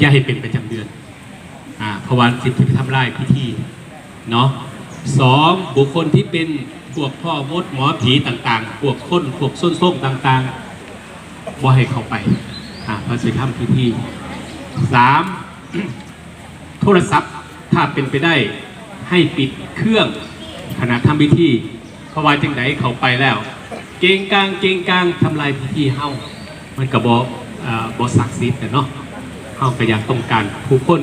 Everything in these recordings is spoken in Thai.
อย่าให้เป็นประจำเดือนอ่าเพราว่าสิทธิทำลายพิธีเนาะสองบุคคลที่เป็นพวกพ่อมดหมอผีต่างๆ พวกคนพวกส้นส้มต่างๆบ่ให้เข้าไปอ่าพระสิทธิพิธีสามโทรศัพท์ถ้าเป็นไปได้ให้ปิดเครื่องขณะทำพิธีเพราะว่าจังไดเขาไปแล้ว เกงกลางเกงกลางทำลายพิธีเฮามันกับบอบอศักดิ์สิทธิ์แต่เนาะ เฮาก็อยากต้องการผู้คน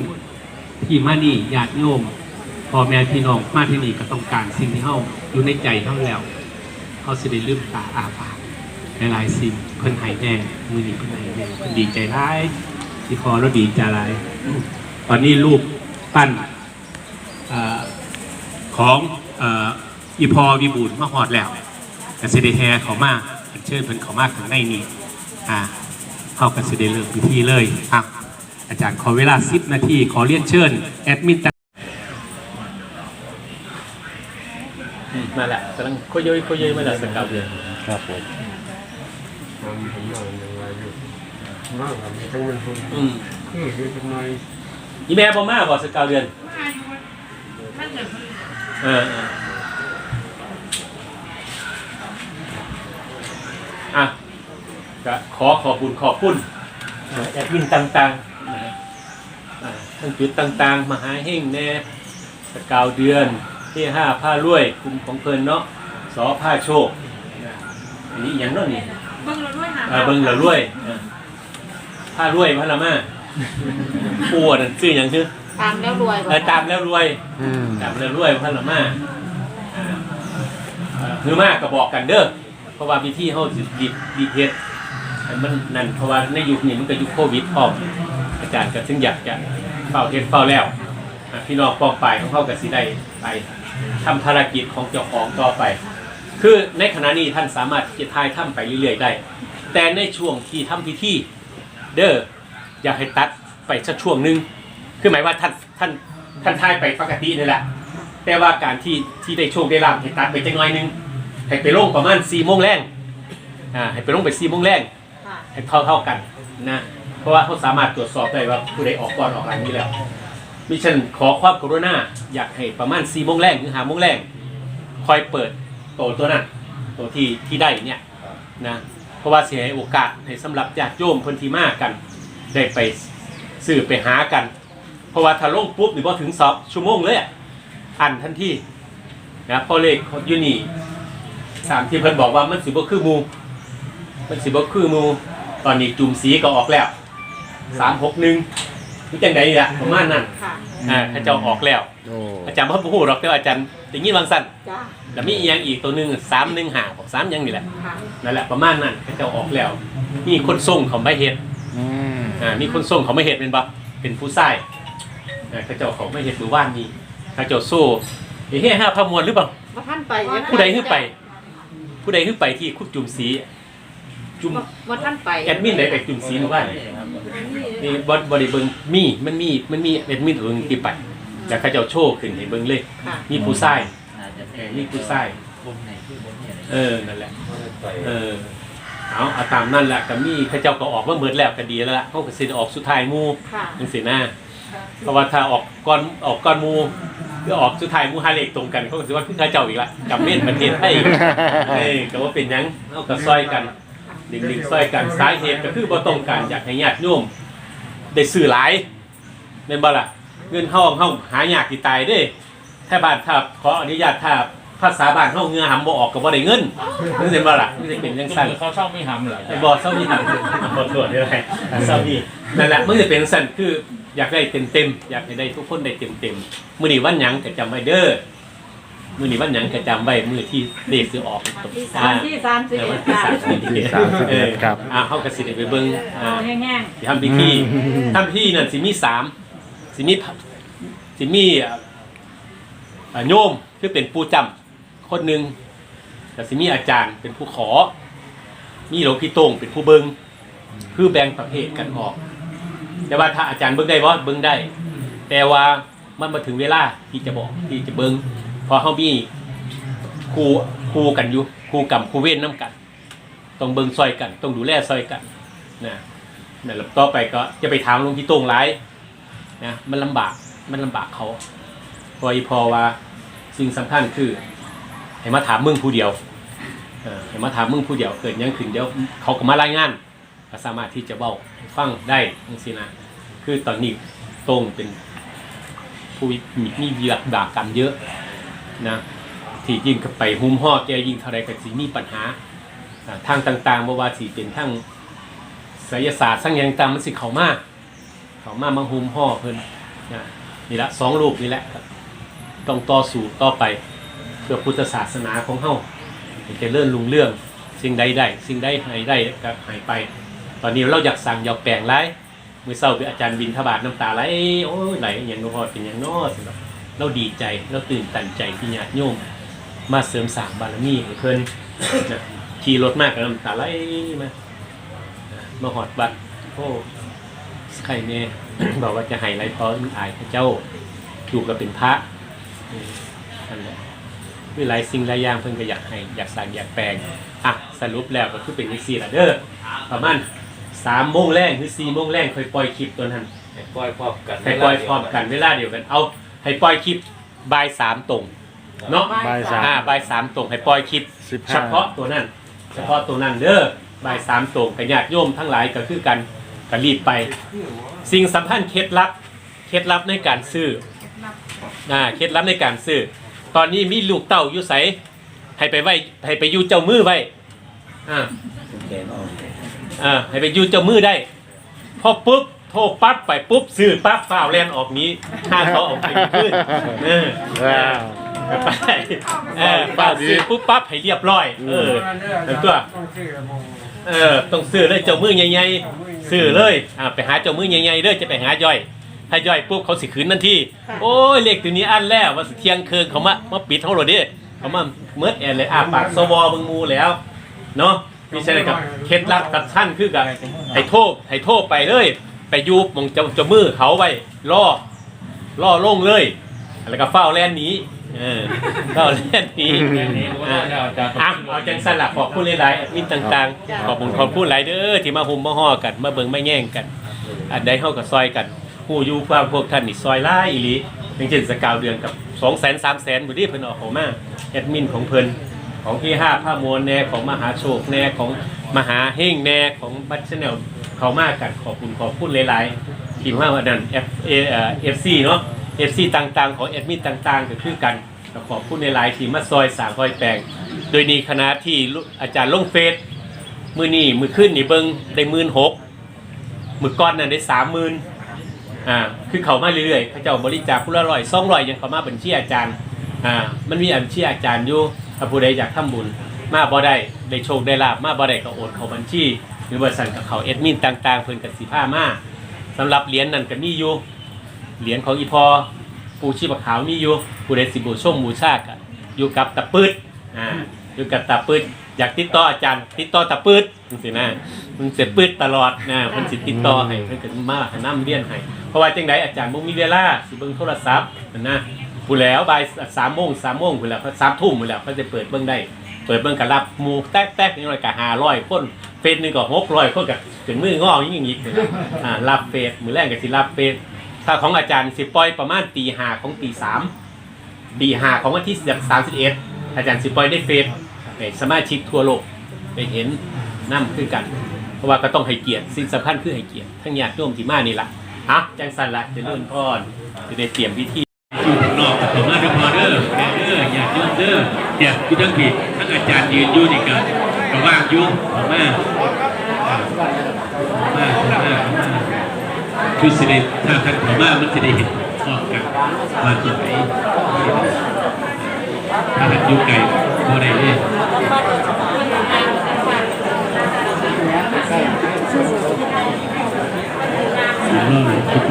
ที่มานี่ญาติโยมพ่อแม่พี่น้องมาที่นี่ก็ต้องการสิ่งที่เฮาอยู่ในใจเฮาแล้วเฮาสิได้ลืมตาอาปากหลายๆสิ่งเพิ่นให้แน่มือนี้เพิ่นให้แน่เพิ่นดีใจร้ายที่พอแล้วดีใจร้ายตอนนี้รูปปั้นอของอ,อีพอวิบูลมาหอดแล้วกสิเดแฮเขามาเชิญเพิ่นเขามาข้างในนี้อ่าเข้ากสิเดเริ่มพิธีเลยอะ อาจารย์ขอเวลา10นาที ขอเรียนเชิญ แอดมินมาแหละกำลังคุยยคุยยมาจากสกาวเดือนครับผมทำผมนอนยังไงอยู่มากครับทั้งมันคนอืมคือคือเป็นน้อยอีแม่บอมาบอกสกาวเดือนเออเอออะก็ขอขอบคุณขอบคุณแอดมินต่างๆนะอ่า ทั้งจุดต่างๆ มหาเฮงแน่สกาวเดือนที่ห้าผ้ารวยกลุ่มของเพลินเนาะสอผ้าโชคนะอันนี้อหย่างเนาะนี่เบิ่งเราด้วยหาเออเบิ่งเหลือรวยเออผ้ารวยพระละมาปูอันนั้นชื่ออย่างชื่อตามแล้วรวยเออตามแล้วรวย อืมตามแล้วรวยพระละมาอ่าเออคือมากก็บอกกันเด้อ เพราะว่าพิธีเฮาสิดีดีเทสมันนั่นเพราะว่าในยุคนี้มันก็ยุคโควิดพร้อมอาจารย์ก็ถึงอยากจะ เฝ้าเทศเฝ้าแล้วอะพี่น้องป้องไปของเขาก็สิได้ไปทำภารกิจของเจ้าของต่อไป คือในขณะนี้ท่านสามารถจะทายถ้ำไปเรื่อยๆได้ แต่ในช่วงที่ทำพิธีเด้ออยากให้ตัดไปสักช่วงหนึ่งคือหมายว่าท่านท่านท่านทายไปปกตินี่แหละ แต่ว่าการที่ที่ได้โชคได้ลาภให้ตัดไปจังหน่อยหนึงให้ไปลงประมาณสี่โมงแรงอ่าให้ไปลงไปสี่โมงแรง ค่ะ ให้เท่าเท่าๆกันนะเพ ราะว่าเขาสามารถตรวจสอบได้ว่าผู้ใดออกก่อนออกหลังนี้แล้วมิฉันขอความกรุณาอยากให้ประมาณสี่โมงแรงถึงห้าโมงแรงคอยเปิดโตตัวนั้นตัวที่ที่ได้เนี่ยนะเพราะว่าเสียโอกาสให้สำหรับญาติโยมคนที่มากัน ได้ไปสื่อไปหากัน เพราะว่าถ้าลงปุ๊บนี่พอถึงสองชั่วโมงเลยอะอันทันทีนะพอเลขยูนี่ตามที่เพิ่นบอกว่ามันสิบ่คือมูมันสิบ่คือมูตอนนี้จุ่มสีก็ออกแล้ว สามหกหนึ่งนี่จังใดอะประมาณนั้นค่ะอ่าเขาเจ้าออกแล้ว โอ้อาจารย์พ่อพูดหรอกแต่ว่าอาจารย์อย่างนี้บางสั้นจ้าแล้วมีอีกอย่างอีกตัวหนึ่งสามหนึ่งหาบอกสามอยังนี่แหละค่ะนั่นแหละประมาณนั้นเขาเจ้าออกแล้วมีคนส่งเขาไม่เห็ดอืมอ่ามีคนส่งเขาไม่เห็ดเป็นบัเป็นผู้ชายอ่าเขาเจ้าเขาไม่เห็ดมือว่านนี้เขาเจ้าโซ่เฮ้ยห้าพมวลหรือเปล่า ว่าท่านไปผู้ใดขึ้นไป ผู้ใดขึ้นไปที่คุกจุ่มสีจุ่มว่าท่านไปแอดมินไหนไปจุ่มสีหรือว่านี่ บอบริเบิงมีมันมีมันมีแอดมินเอิงที่ไปแต่เขาเจ้าโชว์ขึ้นให้เบิ่งเลย ค่ะ มีผู้ชายเออมีผู้ชายเออนั่นแหละไปเออเอาเอาตามนั่นแหละก็มีเขาเจ้าก็ออกมาเบิดแล้วก็ดีแล้วล่ะเขาก็สิได้ออกสุดท้ายหมู่ค่ะ จังซี่นะเพราะว่าถ้าออกก่อนออกก่อนหมู่คือออกสุดท้ายหมู่หาเลขตรงกันเขาก็สิว่าคือเขาเจ้าอีกละจำเม่นประเทศไทยเออก็ว่าเป็นหยังเอาก็ซอยกัน ลิงลิงซอยกันสาเหตุก็คือบ่ต้องการอยากให้ญาติโยม ได้ซื้อหลายแม่นบ่ล่ะเงินเฮาเฮาหายากที่ตายเด้ถ้าบ้านถ้าขออนุญาตถ้าภาษาบ้านเฮาเหงือหำบ่ออกก็บ่ได้เงินนั่นเห็นบ่ล่ะมันจะเป็นจังซั่นเขาชอบไม่ทำเหรอไอ้บ่เซานี่หั่นขอโทษได้ไรเซานี่นั่นแหละมันจะเป็นจังซั่นคืออยากได้เต็มๆอยากให้ได้ทุกคนได้เต็มๆมื้อนี้วันหยังก็จำไว้เด้อ มื้อนี้วันหยังก็จำไว้มื้อที่เลขสิออกวันที่สามที่สามสิบเออเอ็วันดที่ค่ะสามสิบเอ็ดสามสิบเอ็ดครับ อ่าเฮาก็สิได้ไปเบิ่งอ่า เอาแห้งสิทำพิธีทำพิธีนั่นสิมีสามสิมีสิมีเอ่อเอ่อโยมคือเป็นผู้จำคนหนึ่งแต่สิมีอาจารย์เป็นผู้ขอ มีหลวงพี่โต้งเป็นผู้เบิงคือแบ่งประเภทกันออก แต่ว่าถ้าอาจารย์เบิ้งได้บ่เบิ้งได้ แต่ว่ามันมาถึงเวลาที่จะบอกที่จะเบิ้งเพอเขามีครูครูกันอยู่ครูกรรมครูเว้นน้กัน ต้องเบิงซอยกัน ต้องดูแลซอยกันนะนั่นแหละต่อไปก็จะไปถามลวงพี่โต้งไรนะมันลำบากมันลำบากเขาพออีพอว่าสิ่งสำคัญคือให้มาถามมึงผู้เดียวเออให้มาถามมึงผู้เดียวเกิดยังขึ้นเดี๋ยวเขาก็มารายงานก็สามารถที่จะเบ้าฟังได้จังซี่นะคือตอนนี้ต้งเป็นผู้มีมีเวียดบากกรรมเยอะ นะที่ยิ่งไปหุ้มห่อแกยิ่งเท่าไรก็สิมีปัญหาทางต่างๆบ่ว่าสิเป็นทางไสยศาสตร์สร้างย่างตางมันสิเขามากเขามามาหุมห่อเพิ่นนะนี่ละสองรูปนี่แหละครับต้องต่อสู่ต่อไปเพื่อพุทธศาสนาของเฮาจะเลื่อนลุงเรื่องสิ่งใดได้สิ่งใดหายได้ก็หายไป ตอนนี้เราอยากสั่งอยากแปลงไรมือเศร้าเป็นอาจารย์บินทบาทน้ำตาไหลโอ้ยไหลอย่างน้พอเป็นอย่างน้อสำหรับ เราดีใจเราตื่นตันใจที่ญาติโยมมาเสริมสร้างบารมีให้เพิ่นนะขี่รถมากกับน้ำตาไหลมามาหอดบัตรโอ้ใครเนี่ยบอกว่าจะให้ไรเพราะมันอายพระเจ้าอยู่กับเป็นพระเออนั่นแหละคือหลายสิ่งหลายอย่างเพิ่นก็อยากให้อยากสั่งอยากแปลงอะสรุปแล้วก็คือเป็นอีสี่ละเด้อประมาณสามโมงแรกหรือสี่โมงแรกค่อยปล่อยคลิปตัวนั้นให้ปล่อยพร้อมกันให้ปล่อยพร้อมกันเวลาเดียวกันเอา ให้ปล่อยคลิปบ่ายสามตรงเนาะบ่ายสาม อ่าบ่ายสามตรงให้ปล่อยคลิป สิบเฉห้าพาะตัวนั้น เฉพาะตัวนั้นเด้อบ่ายสามตรงกับญาติโยมทั้งหลายก็คือกันก็รีบไป สิ่งสำคัญเคล็ดลับ เคล็ดลับในการซื้ออ่าเคล็ดลับในการซื้อ ตอนนี้มีลูกเต้าอยู่ใสให้ไปไว้ให้ไปอยู่เจ้ามือไว้อ่าอ่าให้ไปอยู่เจ้ามือได้ พอปุ๊บ โทรปั๊บไปปุ๊บซื้อปั๊บฝ่าวแลนออกนี้ห้าเขาเออกไปขึ้นเออว้าวไปเออป้าซื้อปุ๊บปั๊บให้เรียบร้อย เออเป็นตัว เออต้องซื้อเลยเจ้ามือใหญ่ๆซื้อเลยอ่าไปหาเจ้ามือใหญ่ๆเด้อจะไปหาย่อย ถ้าย่อยปุ๊บเขาสิคืนนั่นที่โอ้ยเลขตัวนี้อันแล้วว่าสิเที่ยงคืนเขามามาปิดเขาหรอดิเขามาเมิดแอนเลยอ่าปากสวอเบึงมูแล้วเนาะมีใช่เลยครับเคล็ดลับกับท่านคือกันให้โทษให้โทษไปเลย ไปอยูบมองเจ้าเจ้ามือเขาไว้ล่อล่อลงเลย แล้วก็เฝ้าแล่นหนี้เออเฝ้าแล่นหนี้อะอะเอาจังสลักขอบคุณหลายๆมิตรต่างๆ ขอบคุณขอบคุณหลายเด้อที่มาหุมมาห่อกัน มาเบิ่งมาแย่งกัน อันใดเฮากับซอยกันผู้อยู่ความพวกท่านนี่ซอยหล่ายอีหลีอย่างเช่นสกาวเดือนกับ2 0 0 0 0 3 0 0 0 0บ่ได้เพิ่นเออกเขามาแอดมินของเพิ่นของที่5ผ้ามวลแน่ของมหาโชคแน่ของมหาเฮงแน่ของบัตชแนล เขามากกันขอบคุณขอบคุณหลายๆทีมว่าวันนั้น F A เอ่อ FC เนาะ FC ต่างๆ ของแอดมินต่างๆก็คือกันขอบคุณในหลายๆทีมมาซอยสามซอยแปลงโดยนี้คณะที่อาจารย์ลงเฟซมือนี่มือขึ้นนี่เบิงได้หมื่นหกมือก้อนนั่นได้สามหมื่นอ่าคือเขามาเรื่อยๆเขาเจ้าบริจาคผู้ละร้อยสองร้อยยังเขามาบัญชีอาจารย์อ่ามันมีอัญชีอาจารย์อยู่ถ้าผู้ใดอยากทำบุญมาบ่ได้ได้โชคได้ลาบมาบ่ได้ก็โอนเข้าบัญชี หรือว่าสั่งกับเขาเอดมินต่างๆ เพิ่นกับสีผ้ามาสำหรับเหรียญนั่นก็มีอยู่เหรียญของอีพอปูชีพขาวมีอยู่ผู้ใดสิบูชมบูชากันอยู่กับตะปืดอ่าอยู่กับตะปืดอยากติดต่ออาจารย์ ติดต่อตะปืดจังซี่นะมันเสียปืดตลอดนะเพิ่นสิติดต่อให้เพิ่นก็มาให้นํเรียนให้เพราะว่าจังไดอาจารย์บ่มีเวลาสิเบิ่งโทรศัพท์นั่นนะผู้แล้วบ่าย3โมง3โมงผู้แล้วเขา3ทุ่มผู้แล้วเขาจะเปิดเบิ่งได้ เปิดเบิ่งก็รับหมูแต๊กๆนี่หน่อยก็500คนเฟซหนึ่งก็600คนก็ถึงมืองออย่งนี้เลยอ่ารับเฟซมื้อแรกก็สิรับเฟซถ้าของอาจารย์สิปล่อยประมาณตีหาของตีสามตีหาของวันที่สามสิบเอ็ดอาจารย์สิปล่อยได้เฟซให้สมาชิกทั่วโลกไปเห็นนั่มคือกัน เพราะว่าก็ต้องให้เกียรติสิ่งสำคัญคือให้เกียรติทั้งญาติโยมที่มานี่ละอะจังสันละจะเลื่อนพ่อนจะได้เตรียมพิธีอยู่ข้างนอกผมมาดูพอเด้อเด้อญาติโยมเด้อ เนี่ยอยู่ทั้งผิดทั้งอาจารย์ยืนอยู่นี่ก็ก็ว่างอยู่มามามามาคือสิได้ถ้าคันเขามามันจะได้เห็นข้อมกันมาตัวไหนถ้าหันอยุไก่บ่ได้เลยสามร้อยทุกค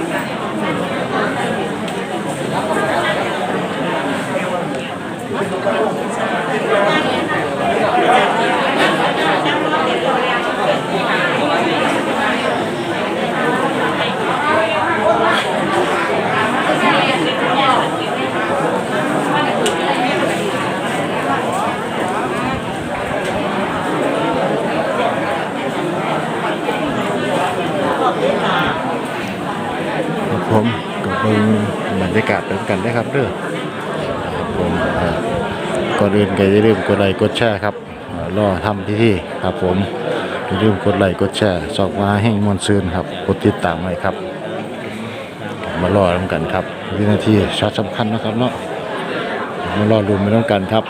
น กาศเป็นนะครับเด้อผมเอ่อก่อนอื่นก็อย่าลืมกดไลค์กดแชร์ครับเอ่อรอทำพิธีครับผมอย่าลืมกดไลค์กดแชร์สอกมาแห่งมวลซืนครับกดติดตามไว้ครับ มารอทำกันครับวินาทีช็อตสำคัญนะครับเนาะมารอรุมไปต้องกันครับ